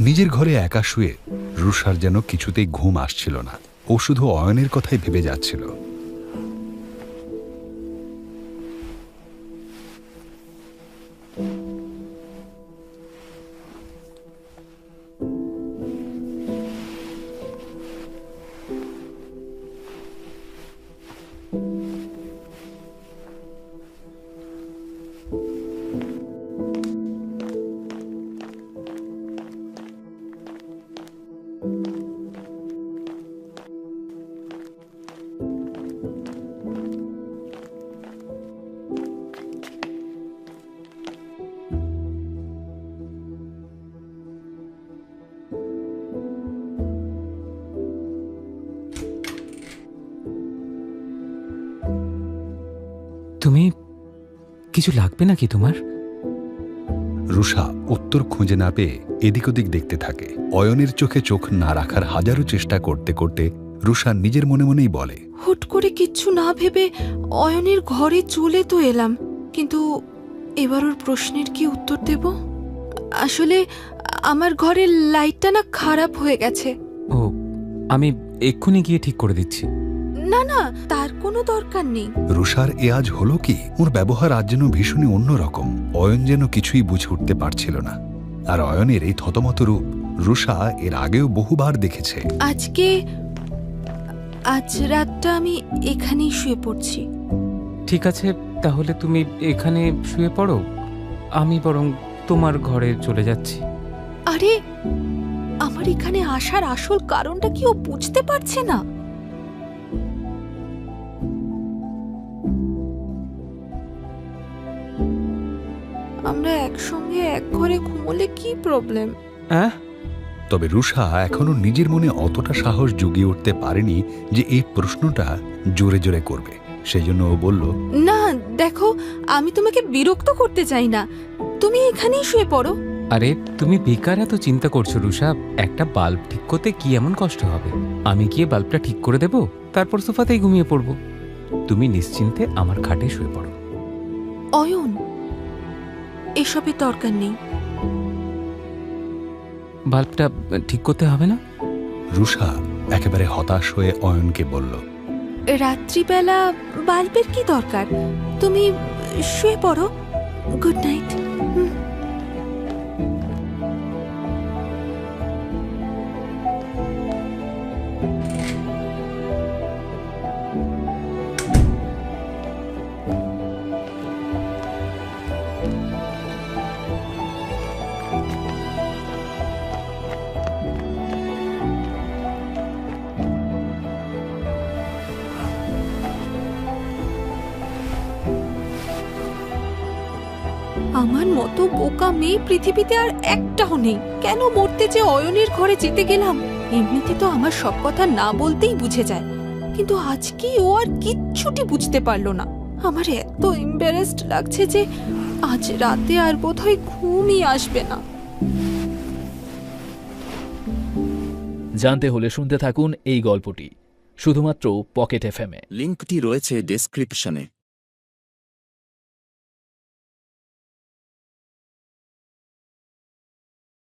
নিজের ঘরে একা শুয়ে রুষার যেন কিছুতেই ঘুম আসছিল না। ও শুধু অয়নের কথাই ভেবে যাচ্ছিল। তুমি কিছু লাগবে নাকি তোমার? রুষা উত্তর খুঁজে না পেয়ে এদিক ওদিক দেখতে থাকে। অয়নের চোখে চোখ না রাখার হাজারো চেষ্টা করতে করতে রুষা নিজের মনে মনেই বলে হুট করে কিচ্ছু না ভেবে অয়নের ঘরে চলে তো এলাম কিন্তু এবার ওর প্রশ্নের কি উত্তর দেব? আসলে আমার ঘরের লাইটটা না খারাপ হয়ে গেছে। ও আমি এক্ষুনি গিয়ে ঠিক করে দিচ্ছি। না না তার কোনো দরকার নেই। রুষার এ আজ হলো কি? ওর ব্যবহার আজ যেন ভীষণই অন্যরকম। অয়ন যেন কিছুই বুঝে উঠতে পারছিল না। আর অয়নের এই থতমত রূপ রুষা এর আগেও বহুবার দেখেছে। আজকে আজ রাতটা আমি এখানেই শুয়ে পড়ছি। ঠিক আছে তাহলে তুমি এখানে শুয়ে পড়ো। আমি বরং তোমার ঘরে চলে যাচ্ছি। আরে আমার এখানে আসার আসল কারণটা কি ও বুঝতে পারছে না? আমরা একসঙ্গে এক ঘরে ঘুমোলে কি প্রবলেম হ্যাঁ তবে রুষা এখনও নিজের মনে অতটা সাহস জুগিয়ে উঠতে পারেনি যে এই প্রশ্নটা জোরে জোরে করবে। সেই জন্য ও বলল না দেখো আমি তোমাকে বিরক্ত করতে চাই না। তুমি এখানেই শুয়ে পড়ো। আরে তুমি বেকার এত চিন্তা করছ রুষা একটা বাল্ব ঠিক করতে কি এমন কষ্ট হবে? আমি গিয়ে বাল্বটা ঠিক করে দেব তারপর সোফাতেই ঘুমিয়ে পড়ব। তুমি নিশ্চিন্তে আমার খাটে শুয়ে পড়ো। অয়ন এসবের দরকার নেই। বাল্বটা ঠিক করতে হবে না? রুষা একেবারে হতাশ হয়ে অয়নকে বলল রাত্রিবেলা বাল্বের কি দরকার? তুমি শুয়ে পড়ো। Good night. আমার মতো বোকা মেয়ে পৃথিবীতে আর একটাও নেই। কেন মরতে যে অয়নের ঘরে যেতে গেলাম? এমনিতে তো আমার সব কথা না বলতেই বুঝে যায়। কিন্তু আজকে ও আর কিচ্ছুটি বুঝতে পারল না। আমার এত এম্বারেসড লাগছে যে আজ রাতে আর বোধহয় ঘুমই আসবে না। জানতে হলে শুনতে থাকুন এই গল্পটি শুধুমাত্র পকেট এফএমে লিঙ্কটি রয়েছে ডেসক্রিপশনে